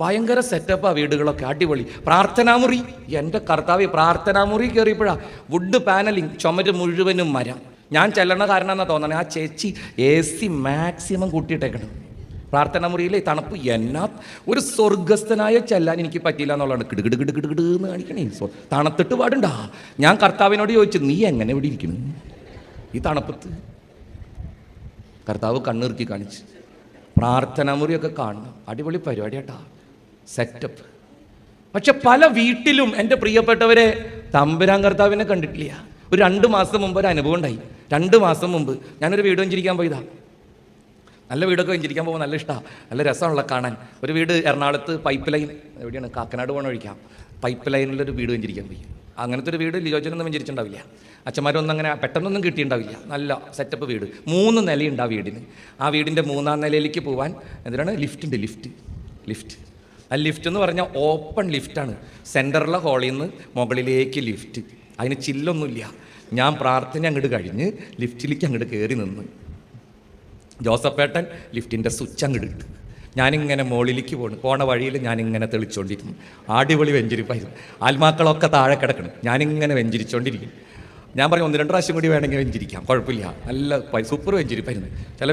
ഭയങ്കര സെറ്റപ്പാണ് വീടുകളൊക്കെ അടിപൊളി. പ്രാർത്ഥനാമുറി എന്റെ കർത്താവ് പ്രാർത്ഥനാമുറി കയറിയപ്പോഴാ വുഡ് പാനലിങ് ചുമര് മുഴുവനും മരം. ഞാൻ ചെല്ലണ കാരണം തോന്നണേ ആ ചേച്ചി എ സി മാക്സിമം കൂട്ടിയിട്ടേക്കണം. പ്രാർത്ഥന മുറിയിലെ തണുപ്പ് എന്നാ ഒരു സ്വർഗസ്ഥനായ ചെല്ലാൻ എനിക്ക് പറ്റിയില്ല എന്നുള്ളതാണ്. കിടുകിട് കിട് കിട് എന്ന് കാണിക്കണേ. തണുത്തിട്ട് പാടുണ്ടാ? ഞാൻ കർത്താവിനോട് ചോദിച്ചു നീ എങ്ങനെ ഇവിടെ ഇരിക്കുന്നു ഈ തണുപ്പത്ത് കർത്താവ് കണ്ണിറുക്കി കാണിച്ച് പ്രാർത്ഥനാ മുറിയൊക്കെ കാണണം. അടിപൊളി പരിപാടിയാട്ടാ. സെറ്റപ്പ് പക്ഷെ പല വീട്ടിലും എന്റെ പ്രിയപ്പെട്ടവരെ തമ്പുരാൻ കർത്താവിനെ കണ്ടിട്ടില്ല. ഒരു രണ്ട് മാസം മുമ്പ് ഒരു അനുഭവം ഉണ്ടായി. രണ്ട് മാസം മുമ്പ് ഞാനൊരു വീട് വെഞ്ചിരിക്കാൻ പോയതാ. നല്ല വീടൊക്കെ വെഞ്ചിരിക്കാൻ പോകുമ്പോൾ നല്ല ഇഷ്ടമാണ് നല്ല രസമുള്ള കാണാൻ. ഒരു വീട് എറണാകുളത്ത് പൈപ്പ് ലൈൻ എവിടെയാണ്? കാക്കനാട് പോകണ ഒഴിക്കാം പൈപ്പ് ലൈനിലൊരു വീട് വെഞ്ചിരിക്കാൻ പോയി. അങ്ങനത്തെ ഒരു വീട് ലിയോജനൊന്നും വെഞ്ചിരിച്ചിട്ടുണ്ടാവില്ല. അച്ഛന്മാരൊന്നും അങ്ങനെ പെട്ടെന്നൊന്നും കിട്ടിയിട്ടുണ്ടാവില്ല. നല്ല സെറ്റപ്പ് വീട്. മൂന്ന് നിലയുണ്ട് ആ വീടിന്. ആ വീടിന്റെ മൂന്നാം നിലയിലേക്ക് പോകാൻ എന്തിനാണ്? ലിഫ്റ്റ് ഉണ്ട് ലിഫ്റ്റ് ലിഫ്റ്റ് ആ ലിഫ്റ്റ് എന്ന് പറഞ്ഞാൽ ഓപ്പൺ ലിഫ്റ്റാണ് സെന്ററിലെ ഹോളിൽ നിന്ന് മുകളിലേക്ക് ലിഫ്റ്റ് അതിന് ചില്ലൊന്നുമില്ല. ഞാൻ പ്രാർത്ഥന അങ്ങോട്ട് കഴിഞ്ഞ് ലിഫ്റ്റിലേക്ക് അങ്ങോട്ട് കയറി നിന്ന്. ജോസഫേട്ടൻ ലിഫ്റ്റിന്റെ സ്വിച്ച് അങ്ങോട്ട് ഇട്ട്. ഞാനിങ്ങനെ മുകളിലേക്ക് പോണു. പോണ വഴിയിൽ ഞാനിങ്ങനെ തെളിച്ചുകൊണ്ടിരുന്നു അടിപൊളി വെഞ്ചിരിപ്പായിരുന്നു. ആത്മാക്കളൊക്കെ താഴെ കിടക്കണം. ഞാനിങ്ങനെ വെഞ്ചിരിച്ചുകൊണ്ടിരിക്കും ഞാൻ പറഞ്ഞു ഒന്ന് രണ്ട് പ്രാവശ്യം കൂടി വേണമെങ്കിൽ വെഞ്ചിരിക്കാം. കുഴപ്പമില്ല. നല്ല സൂപ്പർ വെഞ്ചിരിപ്പായിരുന്നു. ചില